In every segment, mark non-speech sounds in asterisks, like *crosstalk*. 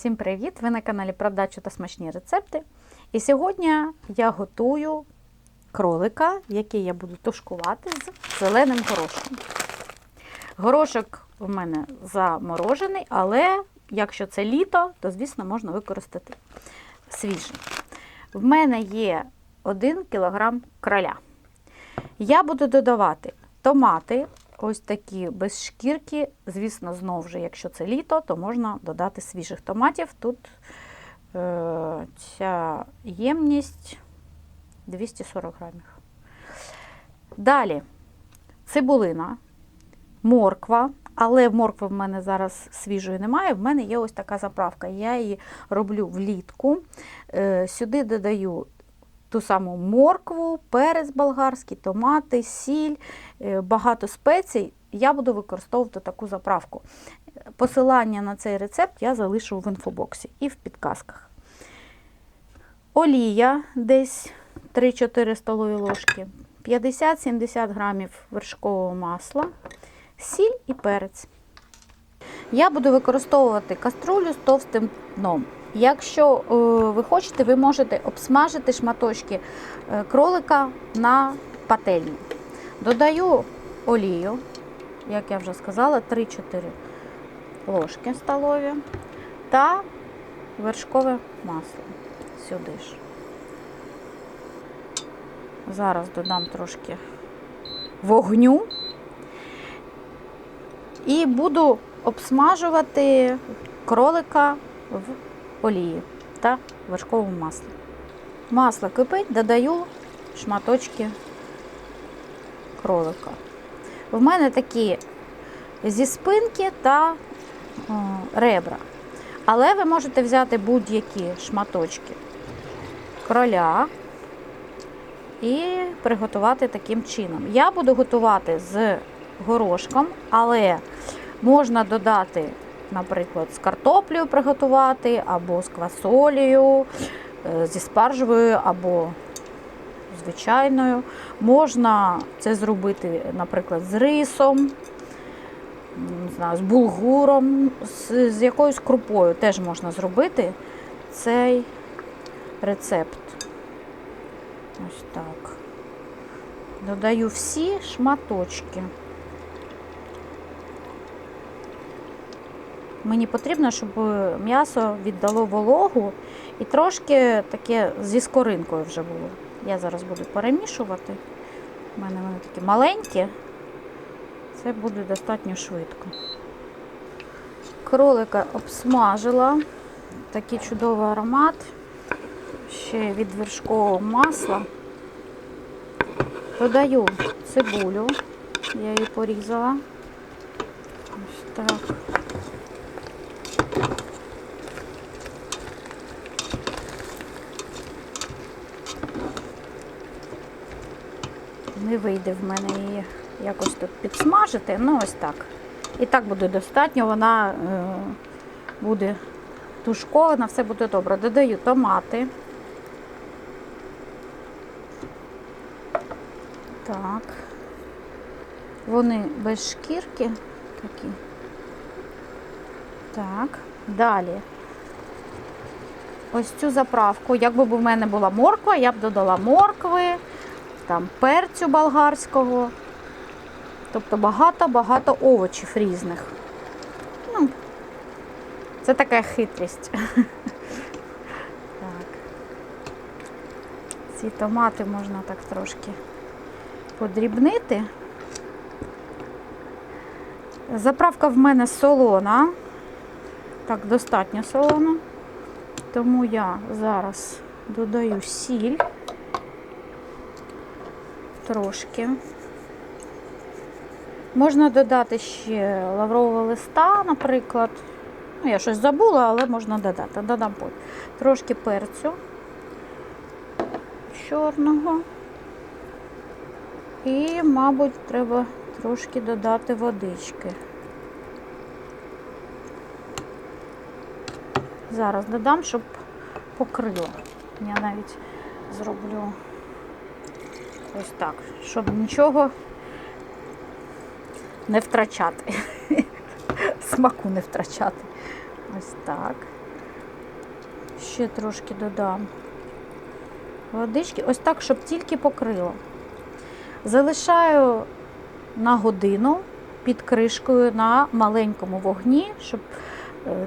Всім привіт! Ви на каналі Продачу та смачні рецепти. І сьогодні я готую кролика, який я буду тушкувати з зеленим горошком. Горошок у мене заморожений, але якщо це літо, то, звісно, можна використати свіжий. В мене є 1 кг краля. Я буду додавати томати, ось такі без шкірки. Звісно, знову ж, якщо це літо, то можна додати свіжих томатів. Тут е, ця ємність 240 грамів. Далі цибулина, морква. Але моркви в мене зараз свіжої немає. В мене є ось така заправка. Я її роблю влітку. Е, Сюди додаю ту саму моркву, перець болгарський, томати, сіль, е, багато спецій. Я буду використовувати таку заправку. Посилання на цей рецепт я залишу в інфобоксі і в підказках. Олія десь 3-4 столові ложки, 50-70 грамів вершкового масла, сіль і перець. Я буду використовувати каструлю з товстим дном. Якщо е, ви хочете, ви можете обсмажити шматочки е, кролика на пательні. Додаю олію, як я вже сказала, 3-4 ложки столові та вершкове масло сюди ж. Зараз додам трошки вогню і буду обсмажувати кролика в олії та вершковому маслі. Масло кипить, додаю шматочки кролика. В мене такі зі спинки та о, ребра. Але ви можете взяти будь-які шматочки кроля і приготувати таким чином. Я буду готувати з горошком, але можна додати наприклад, з картоплею приготувати, або з квасолею, е, зі спаржевою, або звичайною. Можна це зробити, наприклад, з рисом, не знаю, з булгуром, з, з якоюсь крупою теж можна зробити цей рецепт. Ось так. Додаю всі шматочки. Мені потрібно, щоб м'ясо віддало вологу і трошки таке зі скоринкою вже було. Я зараз буду перемішувати. У мене вони такі маленькі, це буде достатньо швидко. Кролика обсмажила, такий чудовий аромат, ще від вершкового масла. Додаю цибулю, я її порізала. Ось так. Не вийде в мене її якось тут підсмажити, ну ось так. І так буде достатньо, вона е, буде тушкована, все буде добре. Додаю томати. Так. Вони без шкірки такі. Так, далі. Ось цю заправку, якби в мене була морква, я б додала моркви там перцю болгарського. Тобто багато-багато овочів різних. Ну, Це така хитрість. *laughs* Так. Ці томати можна так трошки подрібнити. Заправка в мене солона. Так, достатньо солона. Тому я зараз додаю сіль трошки. Можна додати ще лаврового листа, наприклад. Ну, я щось забула, але можна додати. Додам потім. Трошки перцю чорного. І, мабуть, треба трошки додати водички. Зараз додам, щоб покрило. Я навіть зроблю ось так, щоб нічого не втрачати. *laughs* Смаку не втрачати. Ось так. Ще трошки додам водички, ось так, щоб тільки покрило. Залишаю на годину під кришкою на маленькому вогні, щоб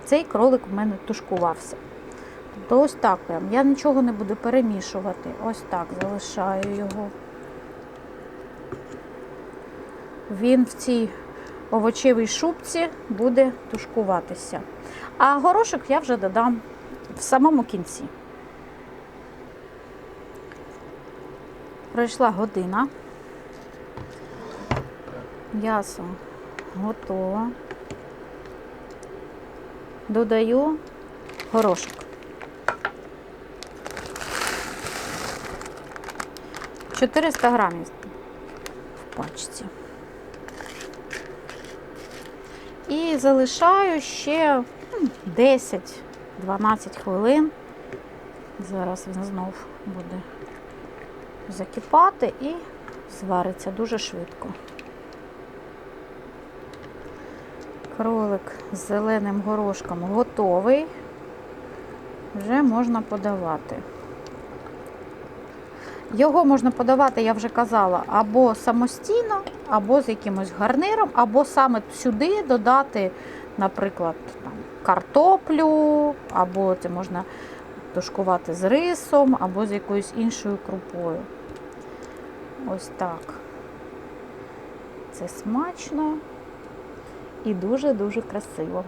цей кролик в мене тушкувався. Тобто ось так прям. Я нічого не буду перемішувати. Ось так залишаю його. Він в цій овочевій шубці буде тушкуватися. А горошок я вже додам в самому кінці. Пройшла година. М'ясо готово. Додаю горошок. Чотириста грамів в пачці. І залишаю ще 10-12 хвилин. Зараз він знов буде закипати і звариться дуже швидко. Кролик з зеленим горошком готовий. Вже можна подавати. Його можна подавати, я вже казала, або самостійно, або з якимось гарниром, або саме сюди додати, наприклад, там, картоплю, або це можна тушкувати з рисом, або з якоюсь іншою крупою. Ось так. Це смачно і дуже-дуже красиво.